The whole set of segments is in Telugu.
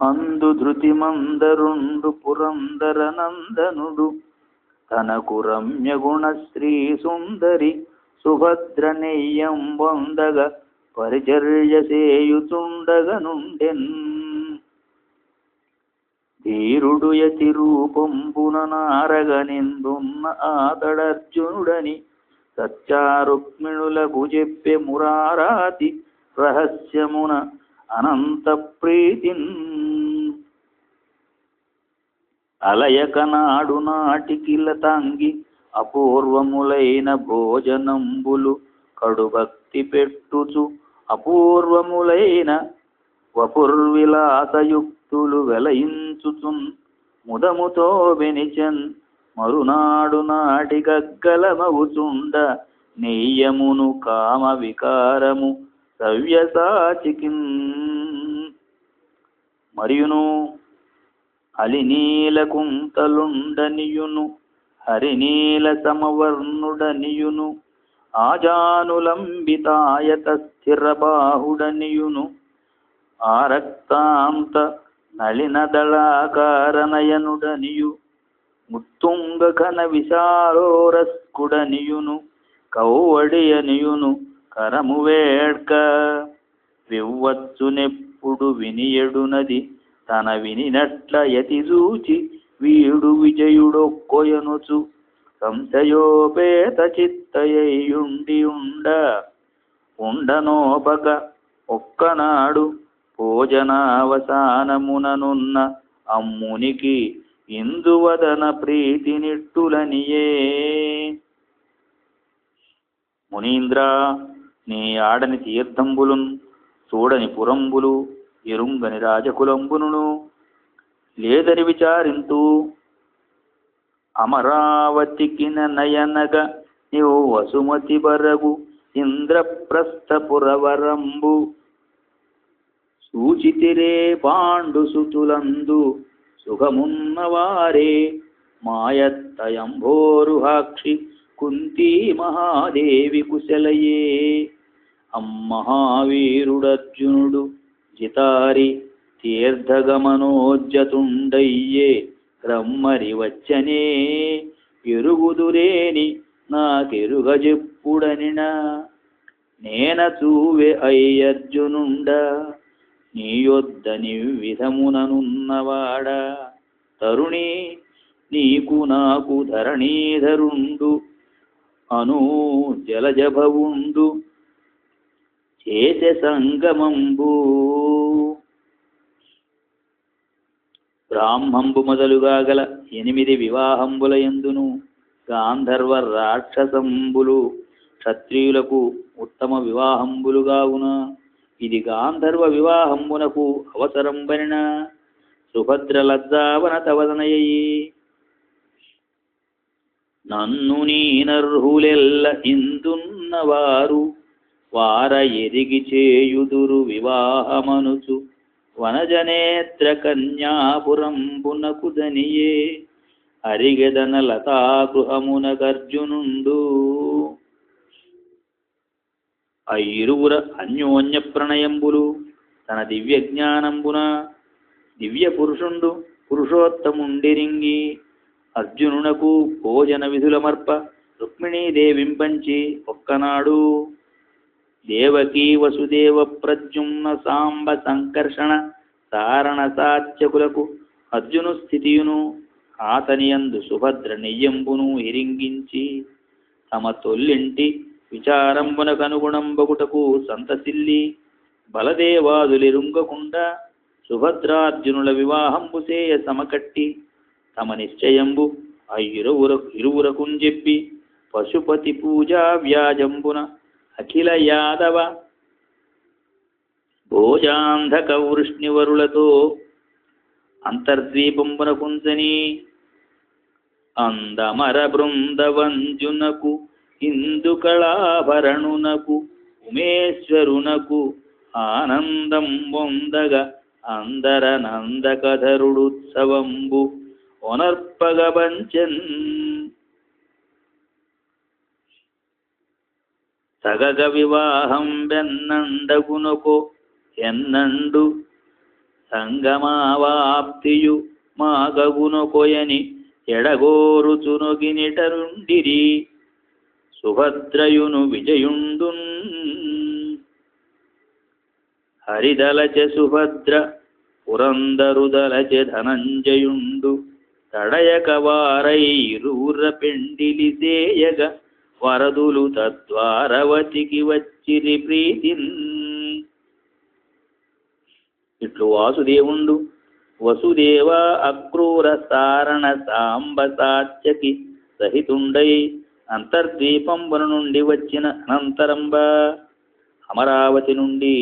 అందు ధృతిమందరుండు పురందర నందనుడు తనకు రమ్య గుణ స్త్రీ సుందరి సుభద్ర నెయ్యం వందగ పరిచర్య సేయుచుండగ నుండెన్ ధీరుడు యతి రూపంపున నారగనిందున్న ఆతడర్జునుడని సత్యారుక్మిణులకు చెప్పే మురారాతి రహస్యమున అనంత ప్రీతిన్ అలయక నాడు నాటికిల తంగి అపూర్వములైన భోజనంబులు కడుభక్తి పెట్టుచు అపూర్వములైన వపుర్విలాసయుక్తులు వెలయించుచున్ ముదముతో వెనిచన్ మరునాడు నాటి గగ్గలమవుచుండ నెయ్యమును కామ వికారము సవ్యసాచికిన్ మరియును అలినీల కుంతలుండనియును హరినీల సమవర్ణుడనియును ఆజానులంబితాయత స్థిరబాహుడనియును ఆరక్తాంత నళినదళాకారనయనుడనియు ముత్తుంగ ఘన విశాలోరస్కుడనియును కౌవడియనియును కరము వేడ్క వివ్వచ్చునెప్పుడు వినియడునది. తన వినినట్ల యతి చూచి వీడు విజయుడొక్కొయనుచు. సంశయోపేత చిత్తయ్యుండి ఉండ ఉండనోపక ఒక్కనాడు భోజనావసానముననున్న అమ్మునికి ఇందువదన ప్రీతి నిట్టులనియే మునీంద్ర నీ ఆడని తీర్థంబులున్ చూడని పురంబులు ఎరుంగని రాజకులంబును లేదని విచారింతూ అమరావతికి నయనగ నీవు వసుమతి బరగు ఇంద్రప్రస్థపురవరంబు సూచితిరే పాండు సుతులందు సుఖమున్నవారే మాయత్తయంభోరుహాక్షి కుంతీ మహాదేవి కుశలయే. అమ్మహావీరుడర్జునుడు జితారి తీర్థగమనోజ్జతుండయ్యే రమ్మరి వచ్చనే ఎరుగుదురేని నాకెరుగజెప్పుడనిన. నేన చూవే అయ్యర్జునుండ నీ యొద్ద తరుణి నీకు నాకు ధరణీధరుండు అను జలజభవుండు చేసే సంగమంబు బ్రాహ్మంబు మొదలుగా గల ఎనిమిది వివాహంబుల ఎందును గాంధర్వ రాక్షసంబులు క్షత్రియులకు ఉత్తమ వివాహంబులుగావున? ఇది గాంధర్వ వివాహంబునకు అవసరం బనిన సుభద్ర లజ్జావన తవదనయ్యి నన్ను నీనర్హులెల్ల ఇందున్నవారు వార ఎరిగి చేయుదురు వివాహమనుచు. వనజనేత్ర కన్యాపురంబునకు దనియే అరిగెదన లతాగృహమున గర్జునుండు ఆ ఇరువుర అన్యోన్య ప్రణయంబులు తన దివ్య జ్ఞానంబున దివ్య పురుషుండు పురుషోత్తముండిరింగి. అర్జునునకు భోజన విధులమర్ప రుక్మిణీదేవింపంచి ఒక్కనాడు దేవకీ వసుదేవ ప్రద్యుమ్న సాంబ సంకర్షణ సారణ సాత్యకులకు అర్జును స్థితియును ఆతనియందు సుభద్ర నెయ్యంబును ఇరింగించి తమ తొల్లింటి విచారంబునకనుగుణంబగుటకు సంతసిల్లి బలదేవాదులిరుంగకుండా సుభద్రార్జునుల వివాహంబు సేయ సమకట్టి తమ నిశ్చయంబు ఆ ఇరువుర ఇరువురకుం చెప్పి పశుపతి పూజా వ్యాజంబున అఖిల యాదవ భోజాంధక వృష్ణివరులతో అంతర్ద్వీపంబున కుంచని అందమర బృందవంజునకు ఇందు కళాభరణునకు ఉమేశ్వరునకు ఆనందం పొందగ అందర నందకధరుడుత్సవంబు ఒనర్పగబంచన్ సగగ వివాహం వెన్నండగునకు ఎన్నండు సంగమావాప్తియు మాగగును కొయని ఎడగోరుచునొగినిటరుండిరి సుభద్రయును విజయుండు హరిదలచె సుభద్ర పురందరుదలచె ధనంజయుండు. తడయక వారై ఇరువుర పెండిలి సేయగ వరదులు తద్వారవతికి వచ్చిరి ప్రీతి ఇట్లు వాసుదేవుండు వసుదేవ అక్రూర సారణ సాంబ సాత్యకి సహితుండై అంతర్ద్వీపంబున నుండి వచ్చిన అనంతరంబ. అమరావతి నుండి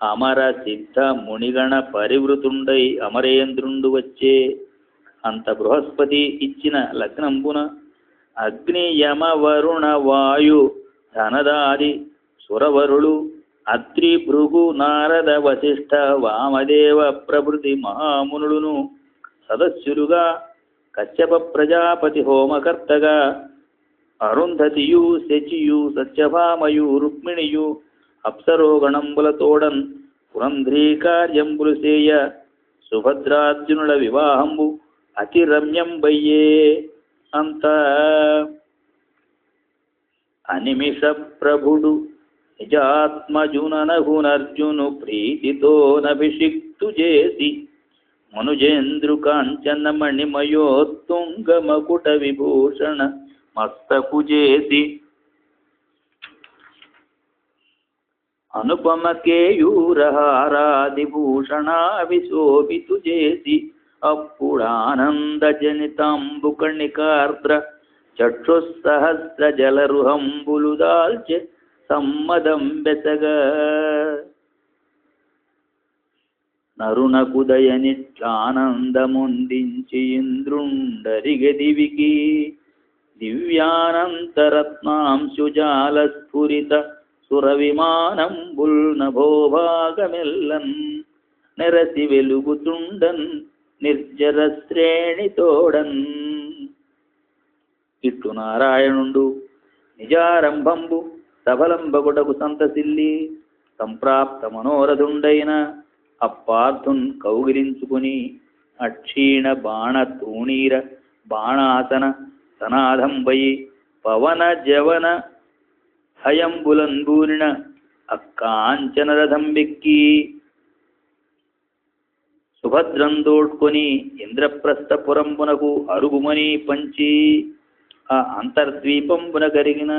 అమర సిద్ధ మునిగణ పరివృతుండై అమరేంద్రుండు వచ్చే అంత బృహస్పతి ఇచ్చిన లగ్నంబున అగ్ని యమ వరుణ వాయు ధనదాది సురవరులు అత్రి భృగు నారద వశిష్ఠ వామదేవ ప్రభృతి మహామునులను సదస్సులుగా కశ్యప ప్రజాపతి హోమకర్తగా అరుంధతియు శచియు సత్యభామయు రుక్మిణియు అప్సరోగణంబులతోడన్ పురంధ్రీ కార్యంబులు సేయ సుభద్రార్జునుల వివాహంబు అతిరమ్యం బయ్యే అంత అనిమిష ప్రభుడు నిజాత్మజుననహునర్జును ప్రీతితో నభిషిక్తు చేసి మనుజేంద్రు కాంచన మణిమయోత్తుంగ మకుట విభూషణ మస్తకు చేసి అనుపమ కేయూరహారాది భూషణావిశోభితు చేసి అప్పుడానంద చక్షుస్సహస్ర జలరుహంబులు దాల్చె సమ్మదం బెసగా నరునకుదయనిట్లానందముందించి ఇంద్రుండరిగదివికి దివ్యానంతరత్నాంశుజాల స్ఫురిత సురవిమానంబుల్ నభోభాగమెల్లన్ నెరసి వెలుగుతుండన్ నిర్జరశ్రేణితోడన్ ఇట్లు నారాయణుండు నిజారంభంబు సఫలంబగుటకు సంతసిల్లి సంప్రాప్త మనోరథుండైన అప్పార్థున్ కౌగిలించుకుని అక్షీణ బాణ తూణీర బాణాసన సనాథంబయి పవన జవన హయంబులంబూరిన అక్కాంచన వెక్కి సుభద్రం దోడ్కొని ఇంద్రప్రస్థపురంబునకు అరుగుమని పంచి ఆ అంతర్ద్వీపంబున కరిగిన